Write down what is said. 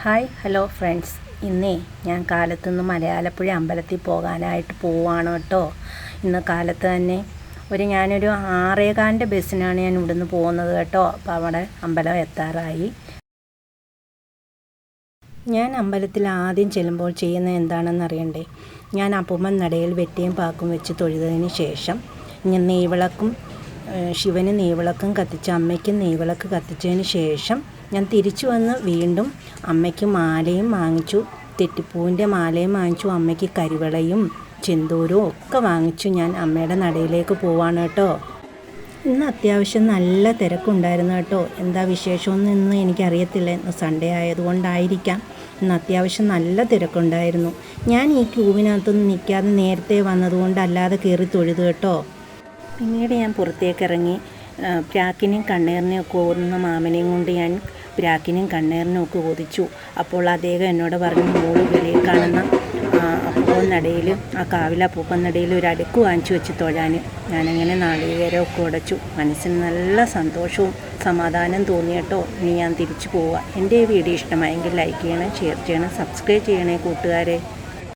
Hi hello friends ഇന്നേ ഞാൻ കാലത്തുനിന്ന് മലയാളപ്പുഴ അമ്പലത്തിൽ പോകാനായിട്ട് പോവാണ് കേട്ടോ. ഇന്ന് കാലത്ത് തന്നെ ഒരു ഞാനൊരു ആറേകാലിന്റെ ബസ്സിനാണ് ഞാൻ ഇവിടുന്ന് പോകുന്നത് കേട്ടോ. അപ്പോൾ അവിടെ അമ്പലം എത്താറായി. ഞാൻ അമ്പലത്തിൽ ആദ്യം ചെല്ലുമ്പോൾ ചെയ്യുന്നത് എന്താണെന്ന് അറിയണ്ടേ? ഞാൻ അപ്പുമ്മൻ നടയിൽ വെട്ടിയും പാക്കും വെച്ച് തൊഴുതതിന് ശേഷം ഞാൻ നെയ്വിളക്കും ശിവന് നെയ്വിളക്കും കത്തിച്ച് അമ്മയ്ക്കും നെയ്വിളക്ക് കത്തിച്ചതിന് ശേഷം ഞാൻ തിരിച്ചു വന്ന് വീണ്ടും അമ്മയ്ക്ക് മാലയും വാങ്ങിച്ചു. തെറ്റിപ്പൂവിന്റെ മാലയും വാങ്ങിച്ചു. അമ്മയ്ക്ക് കരിവളയും ചെന്തൂരും ഒക്കെ വാങ്ങിച്ചു. ഞാൻ അമ്മയുടെ നടയിലേക്ക് പോവാണ് കേട്ടോ. ഇന്ന് അത്യാവശ്യം നല്ല തിരക്കുണ്ടായിരുന്നു കേട്ടോ. എന്താ വിശേഷമൊന്നും ഇന്ന് എനിക്കറിയത്തില്ല. ഇന്ന് സൺഡേ ആയതുകൊണ്ടായിരിക്കാം. ഇന്ന് അത്യാവശ്യം നല്ല തിരക്കുണ്ടായിരുന്നു. ഞാൻ ഈ ക്യൂവിനകത്തൊന്നും നിൽക്കാതെ നേരത്തെ വന്നതുകൊണ്ട് അല്ലാതെ കയറി തൊഴുതു കേട്ടോ. പിന്നീട് ഞാൻ പുറത്തേക്ക് ഇറങ്ങി. ആ, പ്രാക്കിനെയും കണ്ണേറിനെയും ഒക്കെ ഓതുന്ന മാമനെയും കൊണ്ട് ഞാൻ പ്രാക്കിനെയും കണ്ണേറിനെയും ഒക്കെ ഓതിച്ചു. അപ്പോൾ അദ്ദേഹം എന്നോട് പറഞ്ഞു മോൾ വെളിയിൽ കാണുന്ന അപ്പൂപ്പൻ നടയിൽ ആ കാവില അപ്പൂപ്പൻ നടയിൽ ഒരു അടുക്ക് വാങ്ങിച്ചു വെച്ച് തൊഴാൻ ഞാനങ്ങനെ നാളികേരമൊക്കെ ഉടച്ചു. മനസ്സിന് നല്ല സന്തോഷവും സമാധാനം തോന്നിയട്ടോ ഇനി ഞാൻ തിരിച്ചു പോവുക എന്റെ ഈ വീഡിയോ ഇഷ്ടമായെങ്കിൽ ലൈക്ക് ചെയ്യണം ഷെയർ ചെയ്യണം സബ്സ്ക്രൈബ് ചെയ്യണേ കൂട്ടുകാരെ.